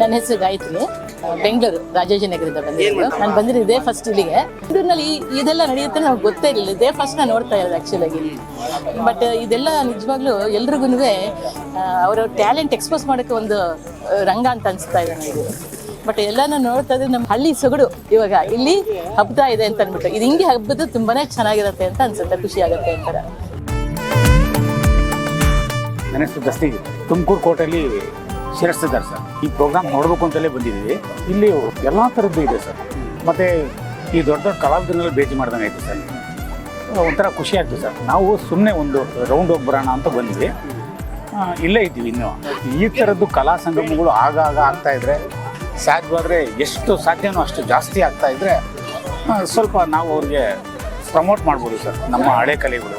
ನನ್ನ ಹೆಸರು ಗಾಯತ್ರಿ. ಬೆಂಗಳೂರು ರಾಜಾಜಿನಗರದಿಂದ ಬಂದಿರೋದು. ನಾನು ಬಂದಿರೋದು ಇದೇ ಫಸ್ಟ್ ಇಲ್ಲಿಗೆ. ಇದರಲ್ಲಿ ಇದೆಲ್ಲ ನಡೆಯುತ್ತೆ ನಮ್ಗೆ ಗೊತ್ತೇ ಇರಲಿಲ್ಲ. ಇದೇ ಫಸ್ಟ್ ನಾನು ನೋಡ್ತಾ ಇರೋದು ಆ್ಯಕ್ಚುಲಾಗಿ ಬಟ್ ಇದೆಲ್ಲ ನಿಜವಾಗ್ಲೂ ಎಲ್ರಿಗೂ ಅವರ ಟ್ಯಾಲೆಂಟ್ ಎಕ್ಸ್ಪೋಸ್ ಮಾಡೋಕ್ಕೆ ಒಂದು ರಂಗ ಅಂತ ಅನಿಸ್ತಾ ಇದೆ ನನಗೆ. ಬಟ್ ಎಲ್ಲಾನು ನೋಡ್ತಾ ಇದ್ರೆ ನಮ್ಮ ಹಳ್ಳಿ ಸೊಗಡು ಇವಾಗ ಇಲ್ಲಿ ಹಬ್ಬದ ಇದೆ ಅಂತ ಅಂದ್ಬಿಟ್ಟು ಇದು ಹಿಂಗೆ ಹಬ್ಬದ ತುಂಬಾನೇ ಚೆನ್ನಾಗಿರುತ್ತೆ ಅಂತ ಅನ್ಸುತ್ತೆ ಖುಷಿ ಆಗುತ್ತೆ ಅಂತಾರೆ ನನ್ನ ಹೆಸರು ದಸ್ತಿಗೆ ತುಮಕೂರು ಕೋಟೆಯಲ್ಲಿ ಶಿರಸ್ತಿದ್ದಾರೆ ಸರ್. ಈ ಪ್ರೋಗ್ರಾಮ್ ನೋಡಬೇಕು ಅಂತಲೇ ಬಂದಿದ್ದೀವಿ. ಇಲ್ಲಿ ಎಲ್ಲ ಥರದ್ದು ಇದೆ ಸರ್. ಮತ್ತು ಈ ದೊಡ್ಡ ದೊಡ್ಡ ಕಲಾವಿದರನ್ನೆಲ್ಲ ಭೇಟಿ ಮಾಡ್ದಂಗೆ ಆಯಿತು ಸರ್. ಒಂಥರ ಖುಷಿ ಆಗ್ತದೆ ಸರ್. ನಾವು ಸುಮ್ಮನೆ ಒಂದು ರೌಂಡ್ ಹೋಗಿ ಬರೋಣ ಅಂತ ಬಂದಿದ್ವಿ ಇಲ್ಲೇ ಇದ್ದೀವಿ ಇನ್ನು. ಈ ಥರದ್ದು ಕಲಾ ಸಂಗಮಗಳು ಆಗಾಗ ಆಗ್ತಾ ಇದ್ರೆ ಸಾಧ್ಯವಾದರೆ ಎಷ್ಟು ಸಾಧ್ಯನೋ ಅಷ್ಟು ಜಾಸ್ತಿ ಆಗ್ತಾ ಇದ್ರೆ ಸ್ವಲ್ಪ ನಾವು ಅವ್ರಿಗೆ ಪ್ರಮೋಟ್ ಮಾಡ್ಬೋದು ಸರ್. ನಮ್ಮ ಹಳೆ ಕಲೆಗಳು.